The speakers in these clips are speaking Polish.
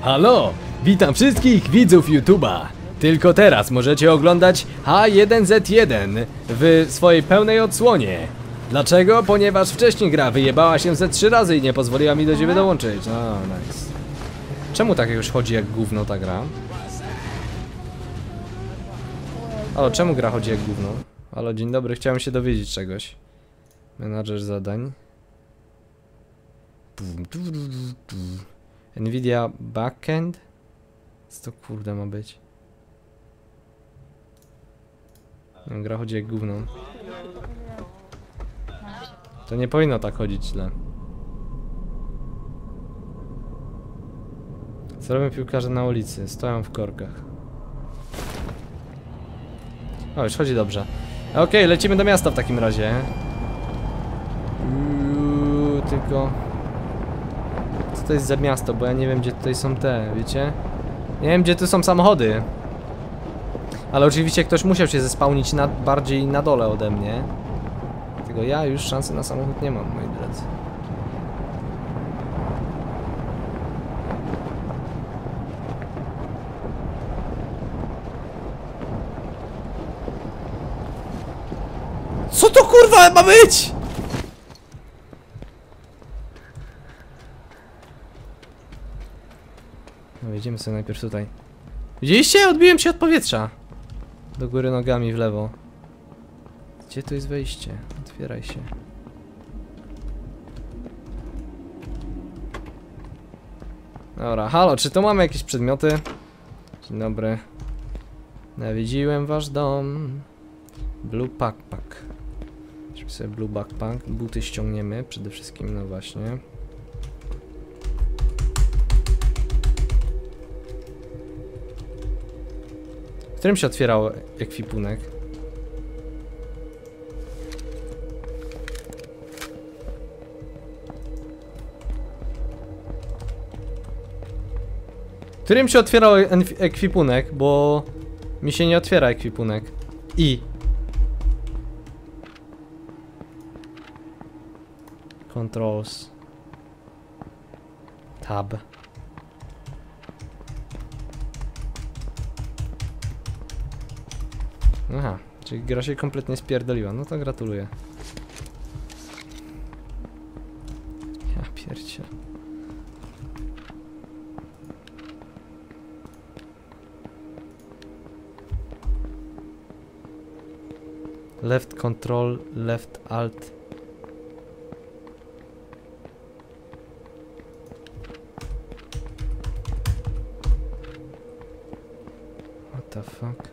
Halo! Witam wszystkich widzów YouTube'a! Tylko teraz możecie oglądać H1Z1 w swojej pełnej odsłonie. Dlaczego? Ponieważ wcześniej gra wyjebała się ze trzy razy i nie pozwoliła mi do ciebie dołączyć. No, nice. Czemu tak już chodzi jak gówno ta gra? O, czemu gra chodzi jak gówno? Halo, dzień dobry, chciałem się dowiedzieć czegoś. Menadżer zadań. Nvidia Backend? Co to kurde ma być? Gra chodzi jak gówno. To nie powinno tak chodzić źle. Co robią piłkarze na ulicy? Stoją w korkach. O, już chodzi dobrze. Okej, lecimy do miasta w takim razie. Uuu, tylko... To jest za miasto? Bo ja nie wiem, gdzie tutaj są te, wiecie? Nie wiem, gdzie tu są samochody. Ale oczywiście ktoś musiał się zespałnić na, bardziej na dole ode mnie. Tylko ja już szansy na samochód nie mam, moi drodzy. Co to kurwa ma być? Jedziemy sobie najpierw tutaj. Widzieliście? Odbiłem się od powietrza. Do góry nogami w lewo. Gdzie tu jest wejście? Otwieraj się. Dobra, halo, czy tu mamy jakieś przedmioty? Dzień dobry. Nawiedziłem wasz dom. Blue backpack. Weźmy sobie blue backpack. Buty ściągniemy przede wszystkim, no właśnie. Którym się otwierał ekwipunek? Którym się otwierał ekwipunek, bo mi się nie otwiera ekwipunek. I. Controls. Tab. Aha, czyli gra się kompletnie spierdoliła. No to gratuluję. Ja pierdzie. Left control, left alt. What the fuck?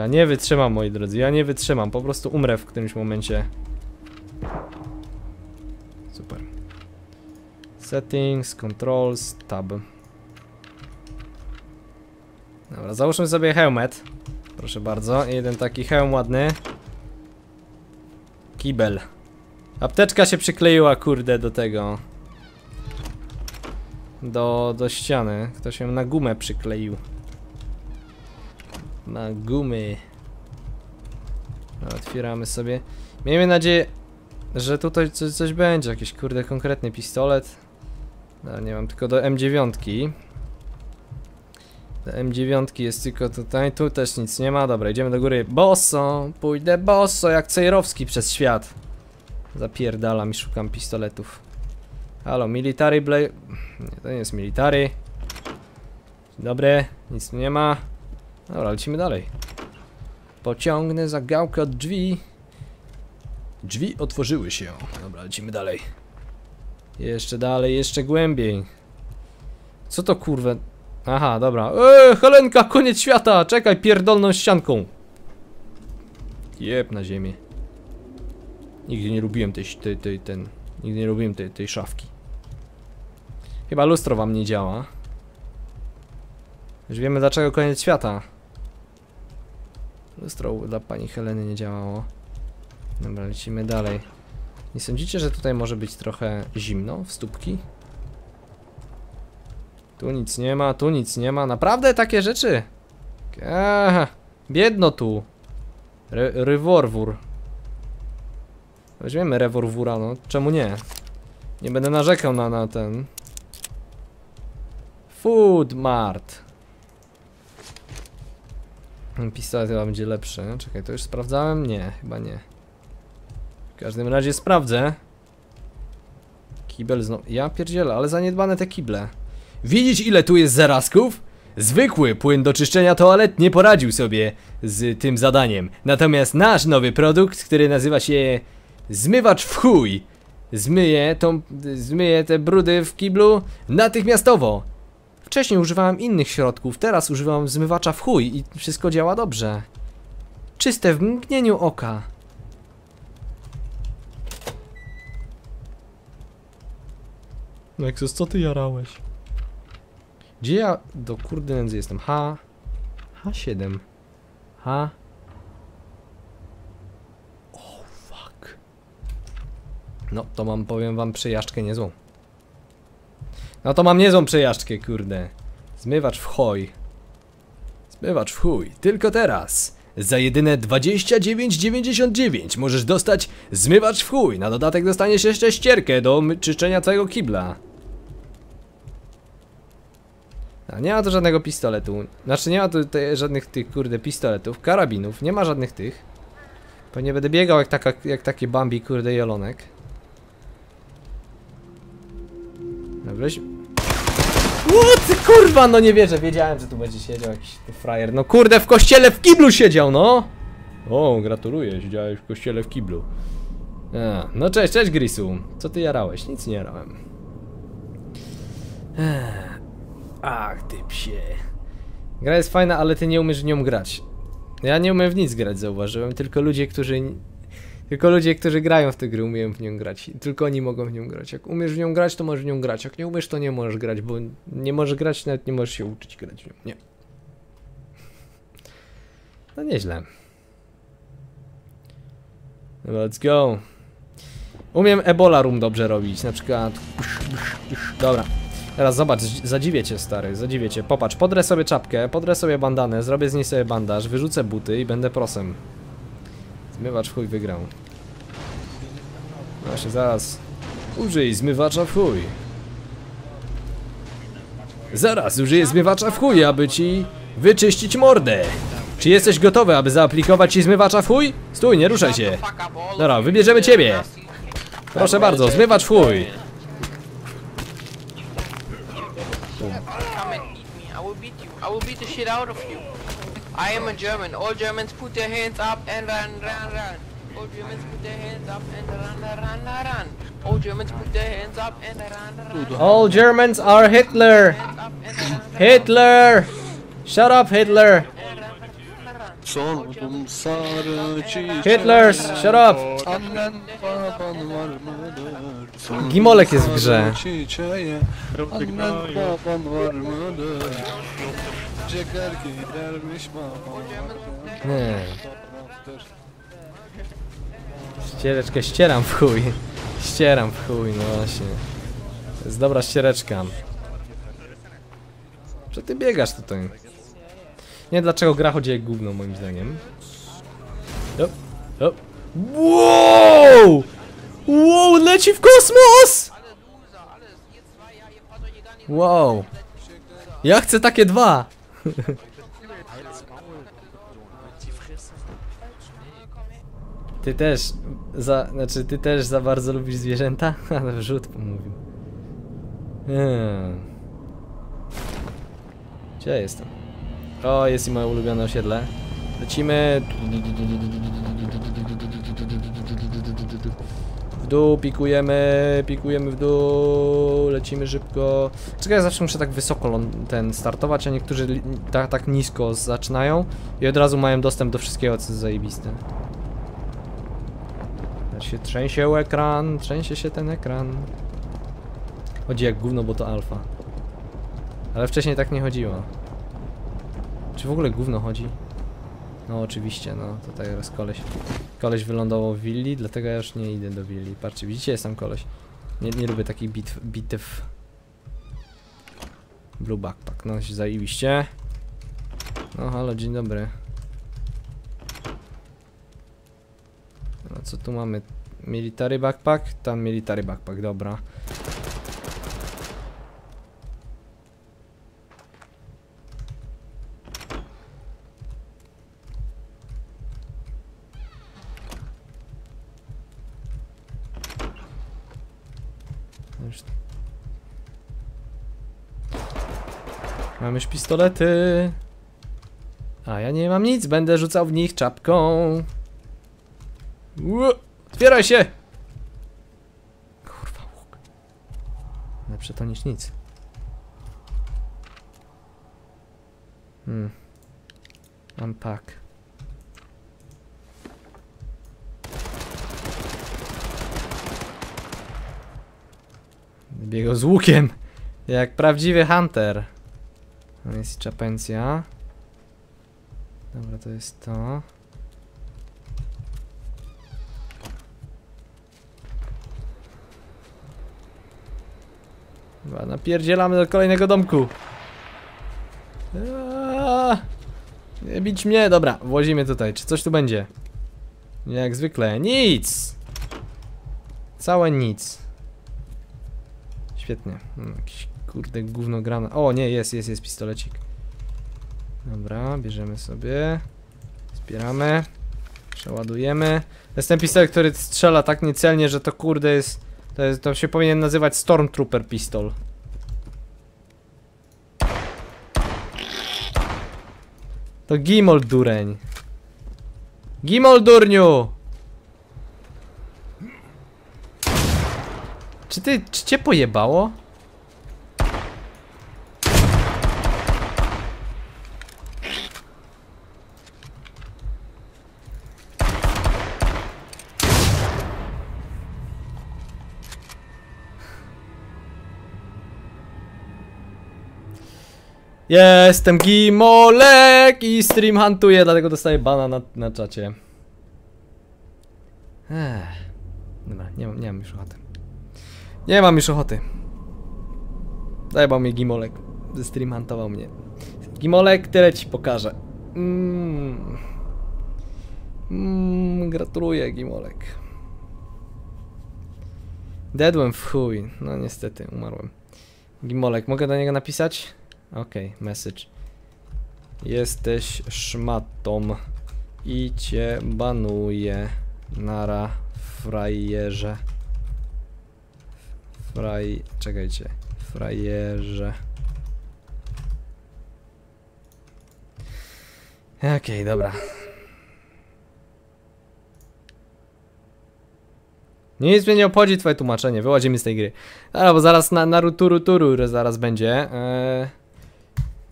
Ja nie wytrzymam, moi drodzy, ja nie wytrzymam, po prostu umrę w którymś momencie. Super. Settings, controls, tab. Dobra, załóżmy sobie helmet. Proszę bardzo, jeden taki hełm ładny. Kibel. Apteczka się przykleiła, kurde, do tego. Do, do ściany. Ktoś ją na gumę przykleił. Na gumy. No, otwieramy sobie. Miejmy nadzieję, że tutaj coś, coś będzie. Jakiś kurde konkretny pistolet. No, nie mam tylko do M9. Do M9 jest tylko tutaj. Tu też nic nie ma. Dobra, idziemy do góry. Bosso! Pójdę bosso jak Cejrowski przez świat. Zapierdalam i szukam pistoletów. Halo, military blade. Nie, to nie jest military. Dobry, nic tu nie ma. Dobra, lecimy dalej. Pociągnę za gałkę od drzwi. Drzwi otworzyły się. Dobra, lecimy dalej. Jeszcze dalej, jeszcze głębiej. Co to kurwę? Aha, dobra. Eee, Helenka, koniec świata! Czekaj, pierdolną ścianką. Jeb na ziemię. Nigdy nie lubiłem tej, tej, tej, ten... Nigdy nie lubiłem tej, tej szafki. Chyba lustro wam nie działa. Już wiemy dlaczego koniec świata. Lustro dla pani Heleny nie działało. Dobra, lecimy dalej. Nie sądzicie, że tutaj może być trochę zimno w stópki? Tu nic nie ma, tu nic nie ma. Naprawdę takie rzeczy? Aha, biedno tu. Re rewolwur. Weźmiemy rewolwura, no. Czemu nie? Nie będę narzekał na, na ten. Food Mart. Pistolet chyba będzie lepszy. Czekaj, to już sprawdzałem? Nie, chyba nie. W każdym razie sprawdzę. Kibel znowu. Ja pierdzielę, ale zaniedbane te kible. Widzisz ile tu jest zarazków? Zwykły płyn do czyszczenia toalet nie poradził sobie z tym zadaniem. Natomiast nasz nowy produkt, który nazywa się zmywacz w chuj, zmyje, tą, zmyje te brudy w kiblu natychmiastowo. Wcześniej używałem innych środków, teraz używam zmywacza w chuj i wszystko działa dobrze. Czyste w mgnieniu oka. Nexus, co ty jarałeś? Gdzie ja do kurde nędzy jestem? H... H7 H... Oh fuck No to mam, powiem wam, przejażdżkę niezłą No to mam niezłą przejażdżkę, kurde Zmywacz w choj Zmywacz w chuj, tylko teraz za jedyne 29,99 możesz dostać zmywacz w chuj. Na dodatek dostaniesz jeszcze ścierkę do czyszczenia całego kibla. A nie ma tu żadnego pistoletu. Znaczy nie ma tu żadnych tych kurde pistoletów, karabinów, nie ma żadnych tych. Pewnie będę biegał jak, taka, jak taki Bambi kurde jolonek. Weź- What? Kurwa, no nie wierzę, wiedziałem, że tu będzie siedział jakiś tu frajer. No kurde, w kościele w kiblu siedział, no! O, gratuluję, siedziałeś w kościele w kiblu. A, no cześć, cześć Grisu. Co ty jarałeś? Nic nie jarałem. Ach, ty psie. Gra jest fajna, ale ty nie umiesz w nią grać. Ja nie umiem w nic grać, zauważyłem. Tylko ludzie, którzy. Tylko ludzie, którzy grają w tę grę, umieją w nią grać. Tylko oni mogą w nią grać. Jak umiesz w nią grać, to możesz w nią grać. Jak nie umiesz, to nie możesz grać, bo nie możesz grać, nawet nie możesz się uczyć grać w nią. Nie. No nieźle. Let's go. Umiem Ebola Room dobrze robić, na przykład. Dobra. Teraz zobacz, zadziwię cię stary, zadziwię cię. Popatrz, podrę sobie czapkę, podrę sobie bandanę, zrobię z niej sobie bandaż, wyrzucę buty i będę prosem. Zmywacz chuj wygrał. Właśnie zaraz. Użyj zmywacza w chuj. Zaraz użyję zmywacza w chuj, aby ci wyczyścić mordę. Czy jesteś gotowy, aby zaaplikować ci zmywacza w chuj? Stój, nie ruszaj się. Dobra, wybierzemy ciebie. Proszę bardzo, zmywacz w chuj. I am a German. All Germans put their hands up and run, run, run. All Germans put their hands up and run, run, run. All Germans put their hands up and run, run, run. All Germans are Hitler. Hitler. Shut up, Hitler. Sordum sarı çiçeğe Hitlers, shut up. Annen baban var mıdır? Sordum Gimolek jest w grze. Annen baban var mıdır? Çeker gidermiş babam Nie. Ściereczkę ścieram w chuj. Ścieram w chuj, no właśnie. To jest dobra ściereczka. Że ty biegasz tutaj. Nie dlaczego gra chodzi jak gówno moim zdaniem. O, o. Wow! Wow, leci w kosmos! Wow. Ja chcę takie dwa. Ty też, za, znaczy ty też za bardzo lubisz zwierzęta? Ale wrzut pomówił. Hmm. Gdzie ja jestem? O, jest i moje ulubione osiedle. Lecimy. W dół pikujemy, pikujemy w dół, lecimy szybko. Czekaj, ja zawsze muszę tak wysoko ten startować, a niektórzy tak, tak nisko zaczynają i od razu mają dostęp do wszystkiego, co jest zajebiste. Się trzęsie ekran, trzęsie się ten ekran. Chodzi jak gówno, bo to alfa. Ale wcześniej tak nie chodziło. Czy w ogóle gówno chodzi? No oczywiście, no to teraz koleś. Koleś wylądował w willi, dlatego ja już nie idę do willi. Patrzcie, widzicie, jest tam koleś. Nie, nie lubię takich bitw, bitew. Blue backpack, no się zajebiście. No halo, dzień dobry. Co tu mamy? Military backpack? Tam military backpack, dobra. Mamy już pistolety. A ja nie mam nic, będę rzucał w nich czapką. Otwieraj się! Kurwa, łuk. Lepsze to niż nic. Hmm. Unpack. Biegał z łukiem. Jak prawdziwy hunter. No jest czapencja. Dobra, to jest to. Dobra, napierdzielamy do kolejnego domku. Aaaa! Nie bić mnie, dobra, włazimy tutaj. Czy coś tu będzie? Jak zwykle, nic! Całe nic. Świetnie. Hmm, Jakiś kurde gówno grana. O, nie, jest, jest, jest pistolecik. Dobra, bierzemy sobie. Zbieramy. Przeładujemy. To jest ten pistolet, który strzela tak niecelnie, że to kurde jest... To, jest, to się powinien nazywać Stormtrooper pistol. To Gimol dureń. Gimol durniu! Czy ty, czy cię pojebało? Jestem Gimolek i stream huntuję, dlatego dostaję bana na, na czacie. Ech. Dobra, nie mam, nie mam już ochoty. Nie mam już ochoty. Zajebał mnie Gimolek. Stream huntował mnie. Gimolek, tyle ci pokażę. Mm. Mm, gratuluję, Gimolek. Deadłem w chuj. No niestety, umarłem. Gimolek, mogę do niego napisać? Okej, message. Jesteś szmatą i cię banuję. Nara, frajerze. Fraj... czekajcie. Frajerze. Okej, dobra. Nic mnie nie obchodzi twoje tłumaczenie, wyładzimy z tej gry. Dobra, bo zaraz na Naruturu Turu zaraz będzie. Eee...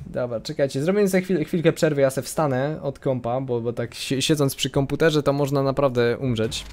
Dobra, czekajcie, zrobimy sobie chwil, chwilkę przerwy, ja se wstanę od kompa, bo, bo tak si- siedząc przy komputerze to można naprawdę umrzeć.